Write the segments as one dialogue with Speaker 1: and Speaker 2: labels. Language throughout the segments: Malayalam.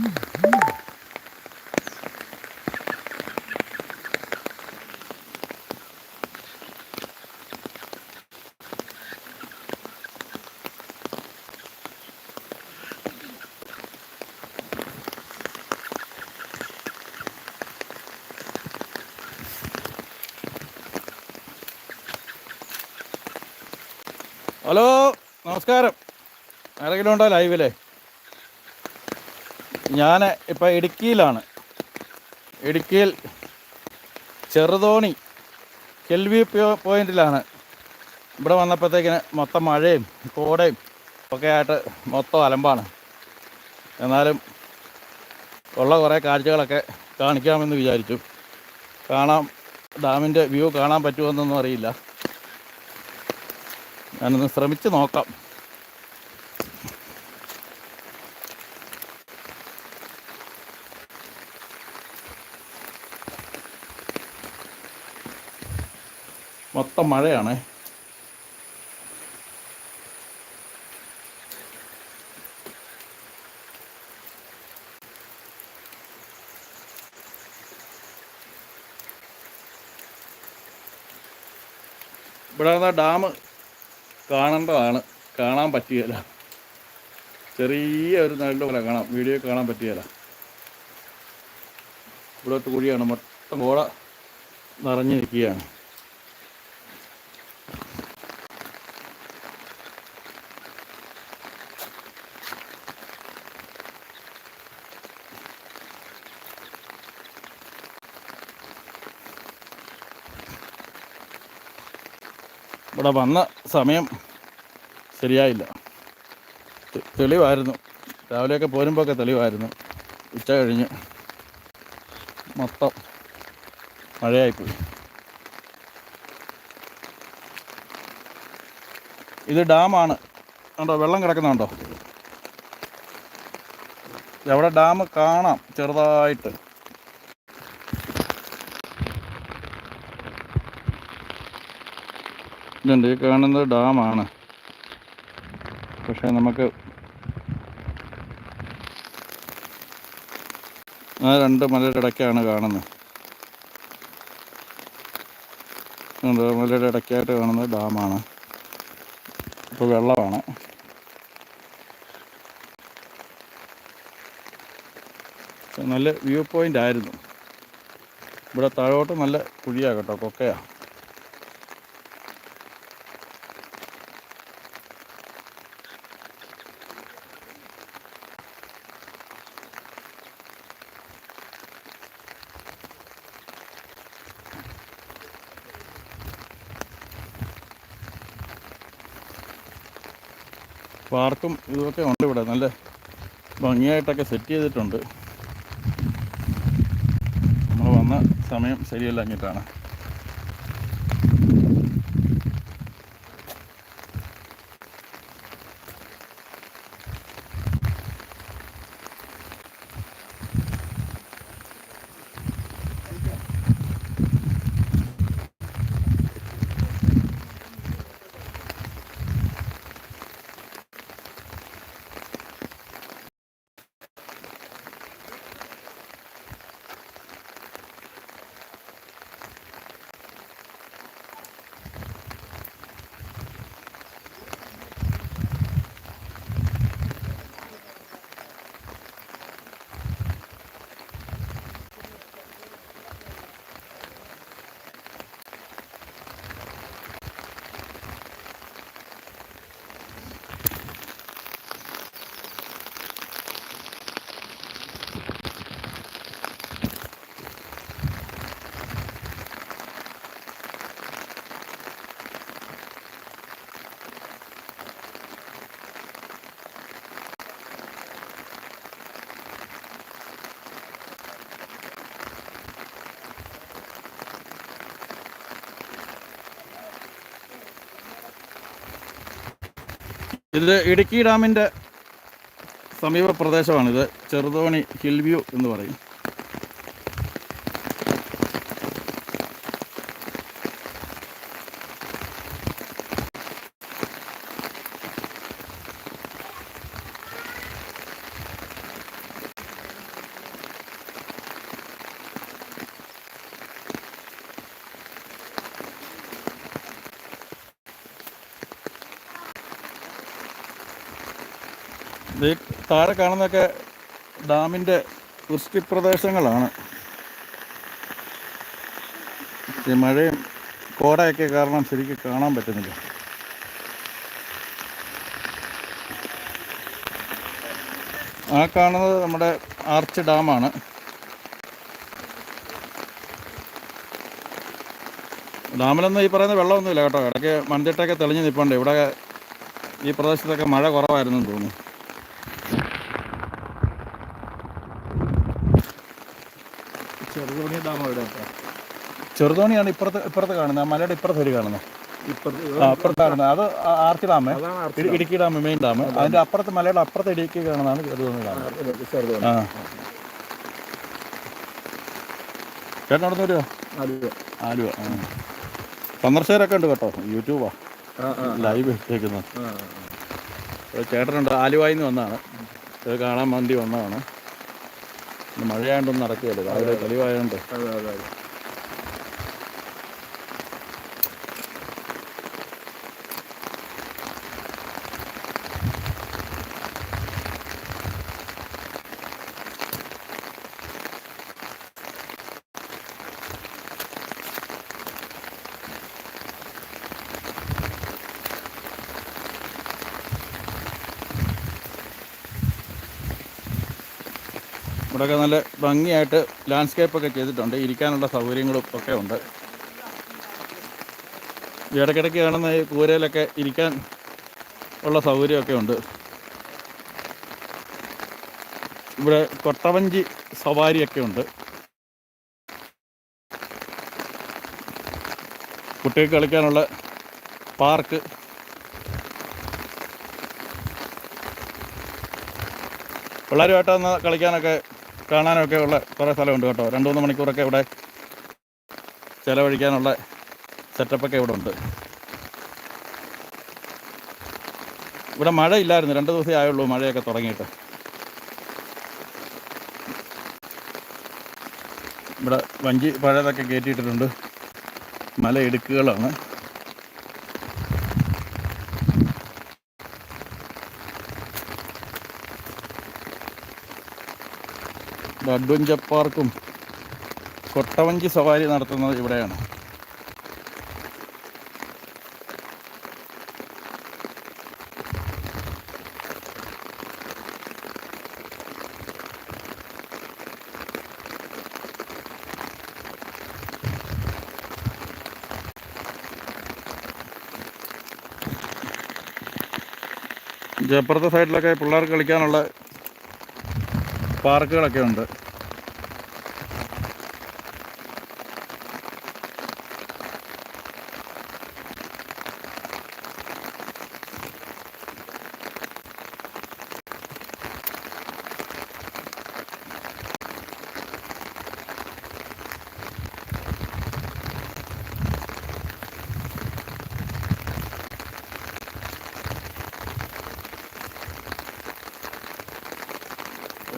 Speaker 1: ഹലോ നമസ്കാരം. ആരെങ്കിലും ഉണ്ടോ ലൈവിലെ? ഞാൻ ഇപ്പോൾ ഇടുക്കിയിലാണ്. ഇടുക്കിയിൽ ചെറുതോണി കെൽവി പോയിന്റിലാണ്. ഇവിടെ വന്നപ്പോഴത്തേക്കിന് മൊത്തം മഴയും കോടയും ഒക്കെ ആയിട്ട് മൊത്തം അലമ്പാണ്. എന്നാലും ഉള്ള കുറേ കാഴ്ചകളൊക്കെ കാണിക്കാമെന്ന് വിചാരിച്ചു. കാണാം ഡാമിന്റെ വ്യൂ കാണാൻ പറ്റുമെന്നൊന്നും അറിയില്ല. ഞാനൊന്ന് ശ്രമിച്ച് നോക്കാം. മൊത്തം മഴയാണ്. ഇവിടെ നിന്ന് ഡാം കാണേണ്ടതാണ്. കാണാൻ പറ്റിയല്ല. ചെറിയ ഒരു നല്ല പോലെ കാണാം. വീഡിയോ കാണാൻ പറ്റുകയില്ല ഇവിടത്തെ കുഴിയാണ്. മൊത്തം കോട നിറഞ്ഞിരിക്കുകയാണ്. ഇവിടെ വന്ന സമയം ശരിയായില്ല. തെളിവായിരുന്നു. രാവിലെയൊക്കെ പോരുമ്പോഴൊക്കെ തെളിവായിരുന്നു. ഉച്ച കഴിഞ്ഞ് മൊത്തം മഴയായിപ്പോയി. ഇത് ഡാമാണ്. കണ്ടോ വെള്ളം കിടക്കുന്നുണ്ടോ? അവിടെ ഡാം കാണാം ചെറുതായിട്ട്. ഇതുണ്ട്. ഈ കാണുന്നത് ഡാമാണ്. പക്ഷേ നമുക്ക് ആ രണ്ട് മലയുടെ ഇടയ്ക്കാണ് കാണുന്നത്. മലയുടെ ഇടയ്ക്കായിട്ട് കാണുന്നത് ഡാമാണ്. ഇപ്പോൾ വെള്ളമാണ്. നല്ല വ്യൂ പോയിന്റ് ആയിരുന്നു. ഇവിടെ താഴോട്ട് നല്ല കുഴിയാണ് കേട്ടോ കൊക്കയാണ് പാർക്കും ഇതൊക്കെ ഉണ്ട് ഇവിടെ. നല്ല ഭംഗിയായിട്ടൊക്കെ സെറ്റ് ചെയ്തിട്ടുണ്ട്. നമ്മൾ വന്ന സമയം ശരിയല്ല അങ്ങിട്ടാണ് ഇത് ഇടുക്കി ഡാമിന്റെ സമീപ പ്രദേശമാണിത്. ചെറുതോണി ഹിൽ വ്യൂ എന്ന് പറയും. ഈ താഴെ കാണുന്നതൊക്കെ ഡാമിന്റെ വൃഷ്ടി പ്രദേശങ്ങളാണ് ഈ മഴയും കോടയൊക്കെ കാരണം ശരിക്കും കാണാൻ പറ്റുന്നില്ല. ആ കാണുന്നത് നമ്മുടെ ആർച്ച് ഡാമാണ്. ഡാമിലൊന്നും ഈ പറയുന്ന വെള്ളമൊന്നുമില്ല കേട്ടോ. ഇടയ്ക്ക് മൺതിട്ടൊക്കെ തെളിഞ്ഞ് നിൽപ്പുണ്ട് ഇവിടെ ഈ പ്രദേശത്തൊക്കെ മഴ കുറവായിരുന്നു തോന്നുന്നു.
Speaker 2: ചെറുതോണി ഡാം അവിടെ
Speaker 1: ചെറുതോണിയാണ് ഇപ്പുറത്ത് ഇപ്പുറത്ത് കാണുന്നത്. മലയുടെ ഇപ്പുറത്ത് ഒരു കാണുന്നത്. അപ്പുറത്ത് കാണുന്നത്. അത് ആർച്ച് ഡാം.
Speaker 2: അതാണ് ആർച്ച്
Speaker 1: ഇടു- ഇടുക്കി ഡാം മെയിൻ ഡാം. അതിന്റെ അപ്പുറത്ത് മലയുടെ അപ്പുറത്ത് ഇടുക്കി കാണുന്നതാണ് ചെറുതോണി ഡാം. ആ. ചേട്ടൻ അവിടെ വരുമോ
Speaker 2: ആലുവ.
Speaker 1: സന്ദർശകരൊക്കെ ഉണ്ട് കേട്ടോ. യൂട്യൂബാ. ലൈവ് കേൾക്കുന്നത് ചേട്ടനുണ്ട്. ആലുവായിന്ന് വന്നതാണ്. കാണാൻ വേണ്ടി വന്നതാണ്. മഴയായതുകൊണ്ടൊന്നും നടക്കുകയല്ലേ. രാവിലെ തെളിവായതുകൊണ്ട്
Speaker 2: അതെ അതെ.
Speaker 1: ഇവിടെയൊക്കെ നല്ല ഭംഗിയായിട്ട് ലാൻഡ്സ്കേപ്പ് ഒക്കെ ചെയ്തിട്ടുണ്ട്. ഇരിക്കാനുള്ള സൗകര്യങ്ങളും ഒക്കെ ഉണ്ട്. ഇടയ്ക്കിടയ്ക്ക് കാണുന്ന ഈ കൂരയിലൊക്കെ ഇരിക്കാൻ ഉള്ള സൗകര്യമൊക്കെ ഉണ്ട്. ഇവിടെ കൊട്ടവഞ്ചി സവാരിയൊക്കെ ഉണ്ട്. കുട്ടികൾക്ക് കളിക്കാനുള്ള പാർക്ക്. പിള്ളേരുമായിട്ട് വന്ന് കളിക്കാനൊക്കെ കാണാനൊക്കെ ഉള്ള കുറേ സ്ഥലമുണ്ട് കേട്ടോ. രണ്ട് മൂന്ന് മണിക്കൂറൊക്കെ ഇവിടെ ചിലവഴിക്കാനുള്ള സെറ്റപ്പൊക്കെ ഇവിടെ ഉണ്ട്. ഇവിടെ മഴ ഇല്ലായിരുന്നു രണ്ട് ദിവസമേ ആയുള്ളൂ മഴയൊക്കെ തുടങ്ങിയിട്ട്. ഇവിടെ വഞ്ചി പഴയതൊക്കെ കയറ്റിയിട്ടിട്ടുണ്ട്. മല ഇടുക്കുകളാണ്. അഡ്വഞ്ചർ പാർക്കും കൊട്ടവഞ്ചി സവാരി നടത്തുന്നത് ഇവിടെയാണ്. അപ്പുറത്തെ സൈഡിലൊക്കെ പിള്ളേർക്ക് കളിക്കാനുള്ള പാർക്കുകളൊക്കെ ഉണ്ട്.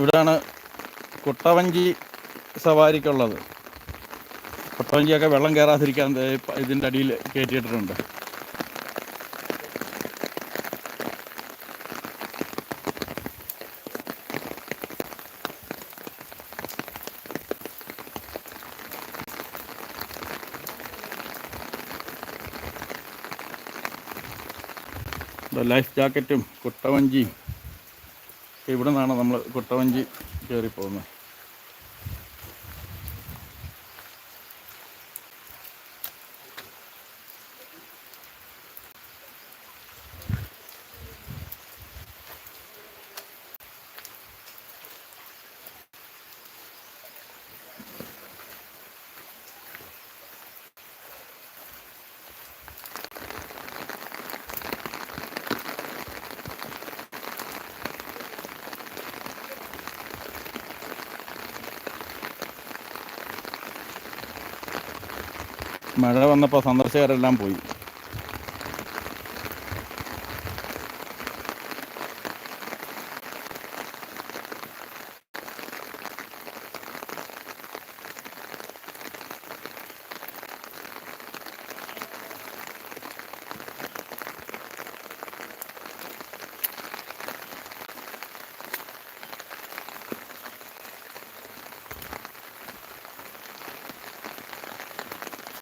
Speaker 1: ഇവിടെയാണ് കുട്ടവഞ്ചി സവാരിക്കുള്ളത്. കുട്ടവഞ്ചിയൊക്കെ വെള്ളം കയറാതിരിക്കാൻ ഇതിന്റെ അടിയിൽ കയറ്റിയിട്ടിട്ടുണ്ട്. ലൈഫ് ജാക്കറ്റും കുട്ടവഞ്ചിയും. ഇവിടെ നിന്നാണ് നമ്മൾ കുട്ടവഞ്ചി കയറി പോകുന്നത് മഴ വന്നപ്പോൾ സന്ദർശകരെല്ലാം പോയി.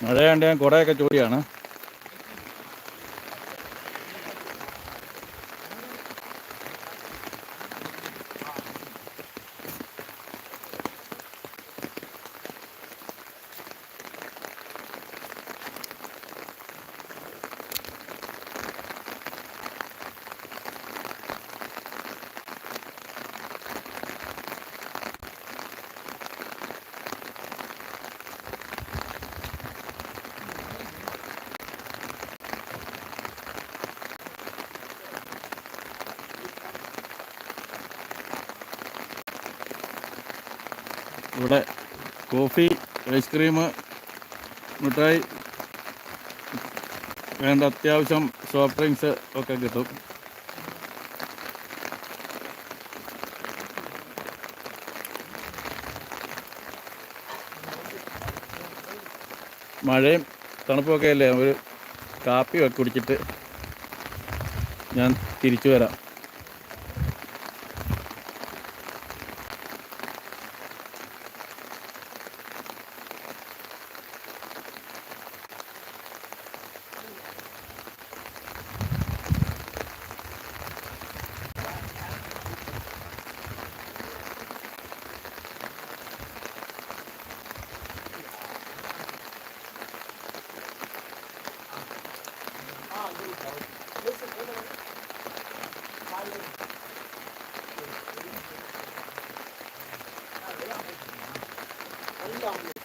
Speaker 1: മഴയാണ്ട് ഞാൻ കുടയൊക്കെ ചൂടിയാണ്. ഇവിടെ കോഫി ഐസ്ക്രീം മിഠായി വേണ്ട അത്യാവശ്യം സോഫ്റ്റ് ഡ്രിങ്ക്സ് ഒക്കെ കിട്ടും. മഴയും തണുപ്പൊക്കെ അല്ലേ? ഒരു കാപ്പി ഒക്കെ കുടിച്ചിട്ട് ഞാൻ തിരിച്ചു വരാം. Túi.